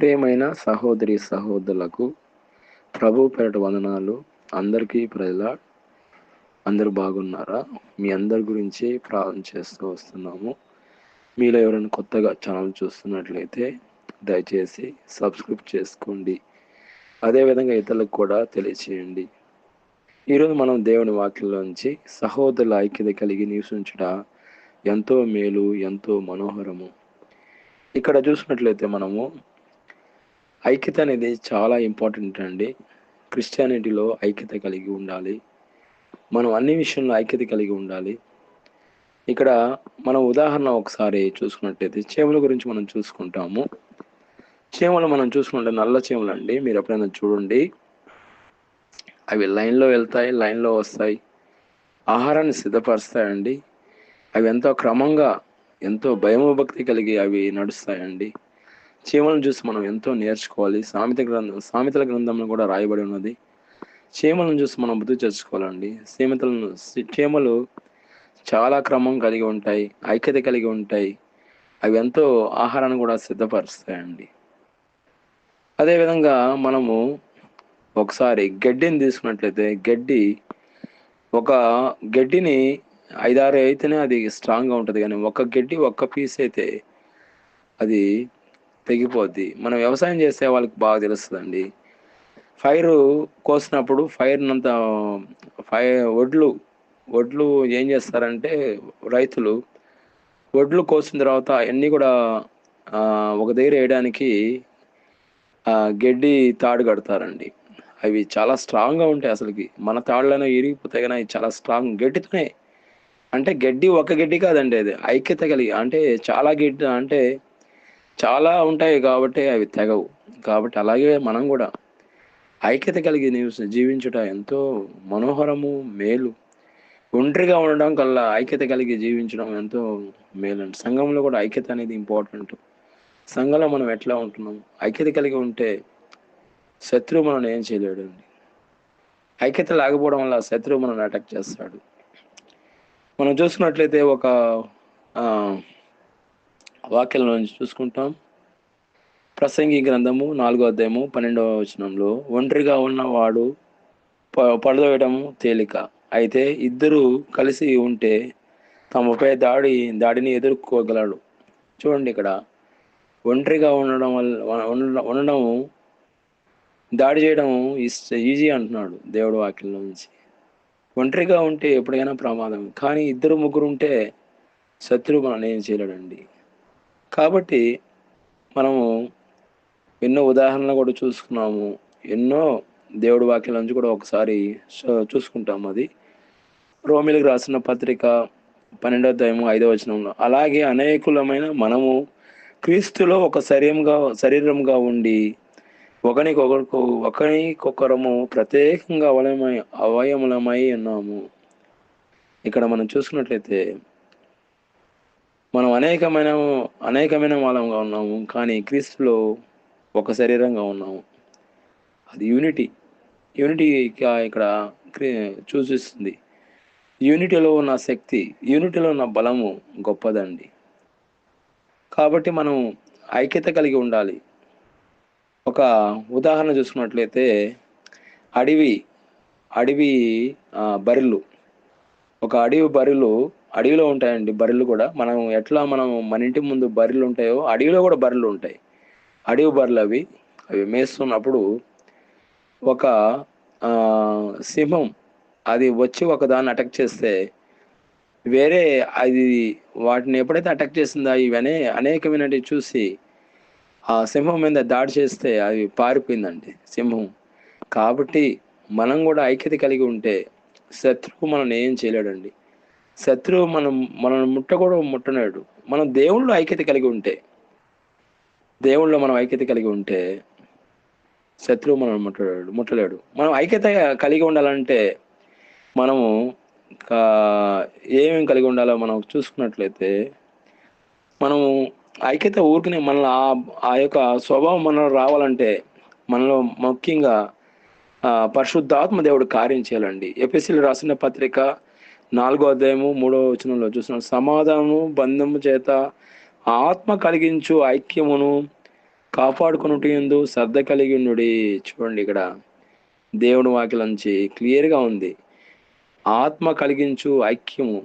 ప్రేమైన సహోదరి సహోదరులకు ప్రభు పేరట వందనాలు. అందరికీ ప్రజల అందరూ బాగున్నారా? మీ అందరి గురించి ప్రార్థన చేస్తూ వస్తున్నాము. మీలో ఎవరైనా కొత్తగా ఛానల్ చూస్తున్నట్లయితే దయచేసి సబ్స్క్రైబ్ చేసుకోండి. అదేవిధంగా ఇతరులకు కూడా తెలియచేయండి. ఈరోజు మనం దేవుని వాక్యంలోంచి సహోదరుల ఐక్యత కలిగి నివసించట ఎంతో మేలు ఎంతో మనోహరము. ఇక్కడ చూసినట్లయితే మనము ఐక్యత అనేది చాలా ఇంపార్టెంట్ అండి. క్రిస్టియానిటీలో ఐక్యత కలిగి ఉండాలి. మనం అన్ని విషయంలో ఐక్యత కలిగి ఉండాలి. ఇక్కడ మనం ఉదాహరణ ఒకసారి చూసుకున్నట్టయితే చేమల గురించి మనం చూసుకుంటాము. చేమలు మనం చూసుకుంటే నల్ల చేమలు అండి. మీరు ఎప్పుడైనా చూడండి. అవి లైన్లో వెళ్తాయి లైన్లో వస్తాయి. ఆహారాన్ని సిద్ధపరుస్తాయండి. అవి ఎంతో క్రమంగా ఎంతో భయభక్తి కలిగి అవి నడుస్తాయండి. చీమలను చూసి మనం ఎంతో నేర్చుకోవాలి. సామెత గ్రంథం సామెతల గ్రంథంలో కూడా రాయబడి ఉన్నది. చీమలను చూసి మనం బుద్ధి చేర్చుకోవాలండి సీమతలను చీమలు చాలా క్రమం కలిగి ఉంటాయి ఐక్యత కలిగి ఉంటాయి. అవి ఎంతో ఆహారాన్ని కూడా సిద్ధపరుస్తాయండి. అదేవిధంగా మనము ఒకసారి గడ్డిని తీసుకున్నట్లయితే గడ్డి ఒక గడ్డిని ఐదారు అయితేనే అది స్ట్రాంగ్గా ఉంటుంది. కానీ ఒక గడ్డి ఒక్క పీస్ అయితే అది తెగిపోద్ది. మనం వ్యవసాయం చేసే వాళ్ళకి బాగా తెలుస్తుందండి. ఫైర్ కోసినప్పుడు ఫైర్నంత ఫైర్ వడ్లు వడ్లు ఏం చేస్తారంటే రైతులు వడ్లు కోసిన తర్వాత అన్నీ కూడా ఒక దగ్గర వేయడానికి గడ్డి తాడు కడతారండి. అవి చాలా స్ట్రాంగ్గా ఉంటాయి అసలుకి. మన తాడులోనే ఇరిగిపోతాయి కానీ అవి చాలా స్ట్రాంగ్ గడ్డితోనే. అంటే గడ్డి ఒక గడ్డి కాదండి అది. ఐక్యత కలిగి అంటే చాలా గడ్డి అంటే చాలా ఉంటాయి కాబట్టి అవి తెగవు. కాబట్టి అలాగే మనం కూడా ఐక్యత కలిగి జీవించుట ఎంతో మనోహరము మేలు. ఒంటరిగా ఉండడం కల్లా ఐక్యత కలిగి జీవించడం ఎంతో మేలు అండి సంఘంలో కూడా ఐక్యత అనేది ఇంపార్టెంట్. సంఘంలో మనం ఎట్లా ఉంటున్నాం? ఐక్యత కలిగి ఉంటే శత్రువు మనం ఏం చేయలేడు అండి ఐక్యత లేకపోవడం వల్ల శత్రువు మనల్ని అటాక్ చేస్తాడు. మనం చూసుకున్నట్లయితే ఒక వాక్యంలో నుంచి చూసుకుంటాం. ప్రసంగి గ్రంథము నాలుగో అధ్యాయము పన్నెండవ వచనంలో ఒంటరిగా ఉన్నవాడు పడదవేయడం తేలిక. అయితే ఇద్దరు కలిసి ఉంటే తమపై దాడి దాడిని ఎదుర్కోగలడు. చూడండి ఇక్కడ. ఒంటరిగా ఉండడం వల్ల ఉండడం దాడి చేయడం ఈజీ అంటున్నాడు దేవుడు వాక్యం నుంచి. ఒంటరిగా ఉంటే ఎప్పుడైనా ప్రమాదం. కానీ ఇద్దరు ముగ్గురు ఉంటే శత్రువు మనం ఏం చేయలేడండి. కాబట్టి మనము ఎన్నో ఉదాహరణలు కూడా చూసుకున్నాము. ఎన్నో దేవుడి వాక్యాల నుంచి కూడా ఒకసారి చూసుకుంటాము అది. రోమిలకు రాసిన పత్రిక పన్నెండో దయము ఐదో వచనంలో అలాగే అనేకులమైన మనము క్రీస్తులో ఒక శరీరంగా శరీరంగా ఉండి ఒకరికొకరికి ఒకరికొకరము ప్రత్యేకంగా అవయమై అవయములమై ఉన్నాము. ఇక్కడ మనం చూసుకున్నట్లయితే మనం అనేకమైన అనేకమైన వాళ్ళంగా ఉన్నాము కానీ క్రీస్తులో ఒక శరీరంగా ఉన్నాము. అది యూనిటీ యూనిటీ ఇక్కడ సూచిస్తుంది. యూనిటీలో ఉన్న శక్తి యూనిటీలో ఉన్న బలము గొప్పదండి. కాబట్టి మనం ఐక్యత కలిగి ఉండాలి. ఒక ఉదాహరణ చూసుకున్నట్లయితే అడవి అడవి బర్రెలు. ఒక అడవి బర్రెలు అడవిలో ఉంటాయండి బర్రెలు కూడా. మనం ఎట్లా మనం మన ఇంటి ముందు బర్రెలు ఉంటాయో అడవిలో కూడా బర్రెలు ఉంటాయి. అడవి బర్రెలు అవి. అవి మేస్తున్నప్పుడు ఒక సింహం అది వచ్చి ఒక దాన్ని అటాక్ చేస్తే వేరే అది వాటిని ఎప్పుడైతే అటాక్ చేసిందో ఇవనే అనేకమైనవి చూసి ఆ సింహం మీద దాడి చేస్తే అది పారిపోయిందండి సింహం. కాబట్టి మనం కూడా ఐక్యత కలిగి ఉంటే శత్రువు మనం ఏం చేయలేడండి. శత్రువు మనం మనం ముట్ట కూడా ముట్టలేడు. మనం దేవుళ్ళు ఐక్యత కలిగి ఉంటే దేవుళ్ళు మనం ఐక్యత కలిగి ఉంటే శత్రువు మనల్ని ముట్టలేడు ముట్టలేడు. మనం ఐక్యత కలిగి ఉండాలంటే మనము ఏమేమి కలిగి ఉండాలో మనం చూసుకున్నట్లయితే మనము ఐక్యత ఊరికనే మన ఆ యొక్క స్వభావం మనలో రావాలంటే మనలో ముఖ్యంగా పరిశుద్ధాత్మ దేవుడు కార్యం చేయాలండి. ఎపిసిలు రాసిన పత్రిక నాలుగో అధ్యాయము మూడో వచనంలో చూస్తున్నాం. సమాధానము బంధము చేత ఆత్మ కలిగించు ఐక్యమును కాపాడుకున్నట్టు ఎందు శ్రద్ధ కలిగి ఉండుడి. చూడండి ఇక్కడ దేవుని వాక్యం నుంచి క్లియర్గా ఉంది. ఆత్మ కలిగించు ఐక్యము.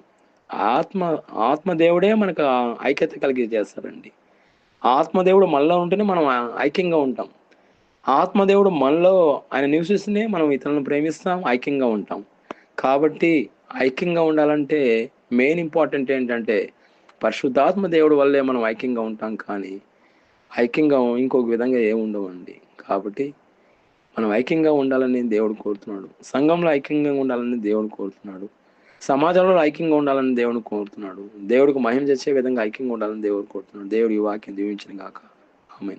ఆత్మ ఆత్మదేవుడే మనకు ఆ ఐక్యత కలిగి చేస్తారండి ఆత్మదేవుడు మనలో ఉంటేనే మనం ఐక్యంగా ఉంటాం. ఆత్మదేవుడు మనలో ఆయన నివసిస్తేనే మనం ఇతరులను ప్రేమిస్తాం ఐక్యంగా ఉంటాం. కాబట్టి ఐక్యంగా ఉండాలంటే మెయిన్ ఇంపార్టెంట్ ఏంటంటే పరిశుద్ధాత్మ దేవుడు వల్లే మనం ఐక్యంగా ఉంటాం కానీ ఐక్యంగా ఇంకొక విధంగా ఏముండవండి కాబట్టి మనం ఐక్యంగా ఉండాలని దేవుడు కోరుతున్నాడు. సంఘంలో ఐక్యంగా ఉండాలని దేవుడు కోరుతున్నాడు. సమాజంలో ఐక్యంగా ఉండాలని దేవుడు కోరుతున్నాడు. దేవుడికి మహిమ చేసే విధంగా ఐక్యంగా ఉండాలని దేవుడు కోరుతున్నాడు. దేవుడు ఈ వాక్యం దీవించిన గాక. ఆమె